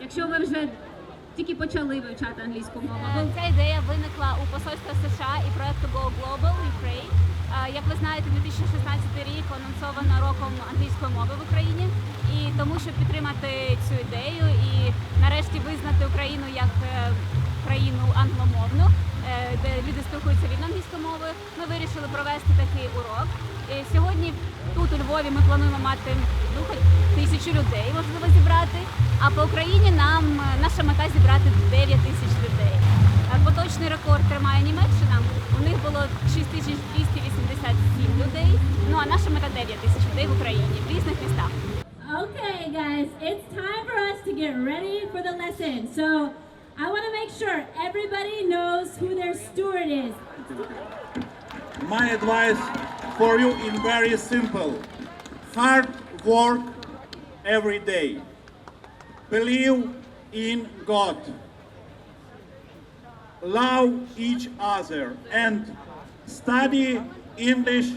Якщо ви вже тільки почали вивчати англійську мову, Ця ідея виникла у посольства США і проекту Go Global Ukraine. Е, Як ви знаєте, 2016 рік анонсовано роком англійської мови в Україні. І тому, щоб підтримати цю ідею і нарешті визнати Україну як е, країну англомовну, е, де люди спілкуються вільно англійською мовою, ми вирішили провести такий урок. І сьогодні тут у Львові ми плануємо мати ну, хоч тисячу людей, можливо, зібрати. А по Україні нам е, наша мета зібрати 9 тисяч людей. Е, Поточний рекорд тримає Німеччина. У них було 6287 людей. Ну а наша мета 9 тисяч людей в Україні в різних містах. Okay, guys, it's time for us to get ready for the lesson. So I want to make sure everybody knows who their steward is. My advice for you is very simple. Hard work every day. Believe in God. Love each other and study English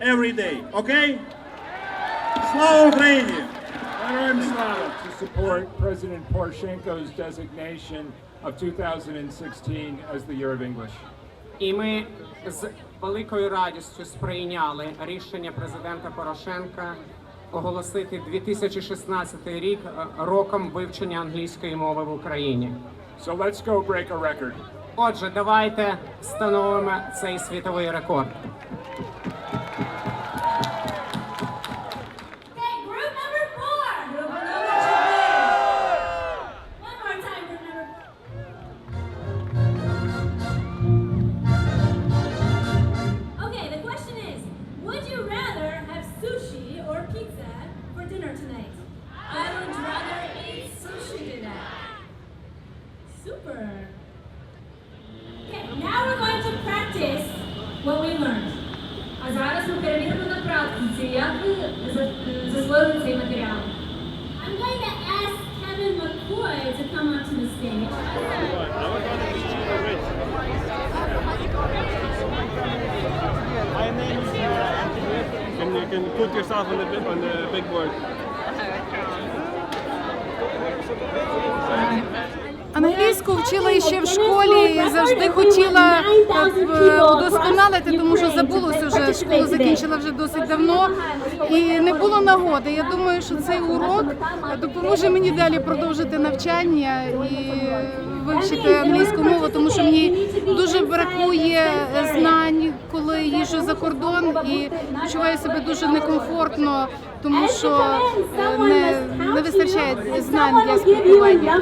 every day. Okay? Слава Україні! Героям слава! To support President Poroshenko's designation of 2016 as the Year of English. І ми з великою радістю сприйняли рішення президента Порошенка оголосити 2016 рік е, роком вивчення англійської мови в Україні. So let's go break a record. Отже, давайте встановимо цей світовий рекорд. What we learned. а зараз ми перевіримо на практиці, як ви за- засвоїли цей матеріал. I'm going to ask Kevin McCoy to come onto the stage. My name is uh, and you can put yourself on the big, on the big board. Англійську вчила ще в школі завжди хотіла е, удосконалити, тому що забулося вже школу закінчила вже досить давно і не було нагоди. Я думаю, що цей урок допоможе мені далі продовжити навчання і вивчити англійську мову, тому що мені дуже бракує знань, коли їжджу за кордон і почуваю себе дуже некомфортно, тому що е, не, не вистачає знань для спілкування.